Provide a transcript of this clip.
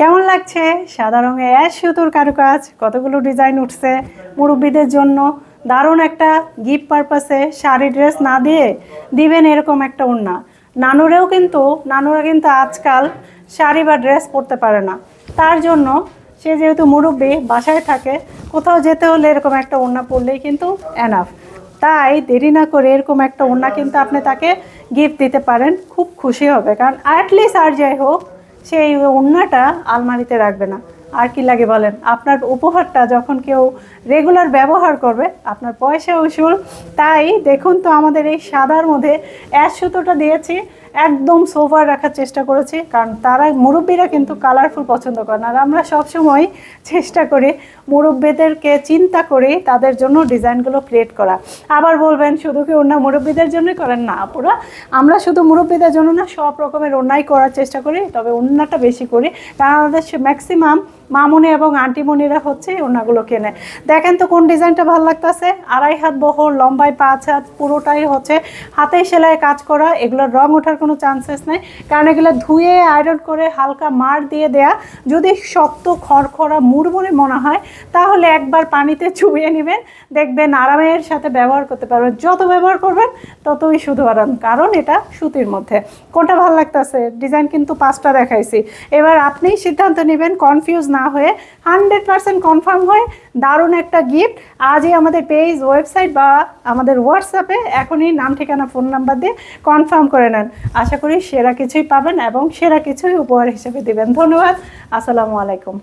কেমন লাগছে? সাদা রঙে অ্যাশ সুতোর কারুকাজ, কতগুলো ডিজাইন উঠছে মুরব্বীদের জন্য। দারুণ একটা গিফট পারপাসে শাড়ি ড্রেস না দিয়ে দিবেন এরকম একটা ওড়না। নানুরেও কিন্তু, নানুরা কিন্তু আজকাল শাড়ি বা ড্রেস পরতে পারে না। তার জন্য সে যেহেতু মুরব্বী, বাসায় থাকে, কোথাও যেতে হলে এরকম একটা ওড়না পরলেই কিন্তু এনাফ তাই দেরি না করে এরকম একটা ওড়না কিন্তু আপনি তাকে গিফট দিতে পারেন। খুব খুশি হবে, কারণ অ্যাটলিস্ট আর যাই হোক সেই ওড়নাটা আলমারিতে রাখবে না। আর কি লাগে বলেন? আপনার উপহারটা যখন কেউ রেগুলার ব্যবহার করবে, আপনার পয়সা উসুল। তাই দেখুন তো আমাদের এই সাদার মধ্যে অ্যাশ সুতোটা দিয়েছি, একদম সোফার রাখার চেষ্টা করেছি, কারণ তারা মুরব্বীরা কিন্তু কালারফুল পছন্দ করেন। আর আমরা সবসময় চেষ্টা করি মুরব্বীদেরকে চিন্তা করে তাদের জন্য ডিজাইনগুলো ক্রিয়েট করা। আবার বলবেন, শুধু কি ওনা মুরব্বীদের জন্যই করেন? না পুরা আমরা শুধু মুরব্বীদের জন্য না, সব রকমের অন্যায় করার চেষ্টা করি, তবে অন্যটা বেশি করি। কারণ আমাদের ম্যাক্সিমাম মামুনি এবং আন্টিমণিরা হচ্ছে ওনাগুলো কেনে। দেখেন তো কোন ডিজাইনটা ভালো লাগতেছে? আড়াই হাত বহর, লম্বায় পাঁচ হাত, পুরোটাই হচ্ছে হাতে সেলাই কাজ করা। এগুলোর রং ওঠার কোনো চান্সেস নেই। কারণ এগুলো ধুয়ে আয়রন করে হালকা মার দিয়ে দেয়া। যদি শক্ত, খড়খড়া, মুড়মুড়ে মনে হয়, তাহলে একবার পানিতে চুবিয়ে নেবেন। দেখবেন আরামের সাথে ব্যবহার করতে পারবেন। যত ব্যবহার করবেন, ততই শুধু আরাম কারণ এটা সুতির মধ্যে। কোনটা ভালো লাগতেছে? ডিজাইন কিন্তু পাঁচটা দেখাইছি। এবার আপনিই সিদ্ধান্ত নেবেন কনফিউজ না হয়ে হান্ড্রেড পার্সেন্ট কনফার্ম হয়ে দারুণ একটা গিফট। আজই আমাদের পেজ, ওয়েবসাইট বা আমাদের হোয়াটসঅ্যাপে এখনই নাম, ঠিকানা, ফোন নাম্বার দিয়ে কনফার্ম করে নেন। আশা করি সেরা কিছুই পাবেন এবং সেরা কিছুই উপহার হিসেবে দেবেন। ধন্যবাদ। আসসালামু আলাইকুম।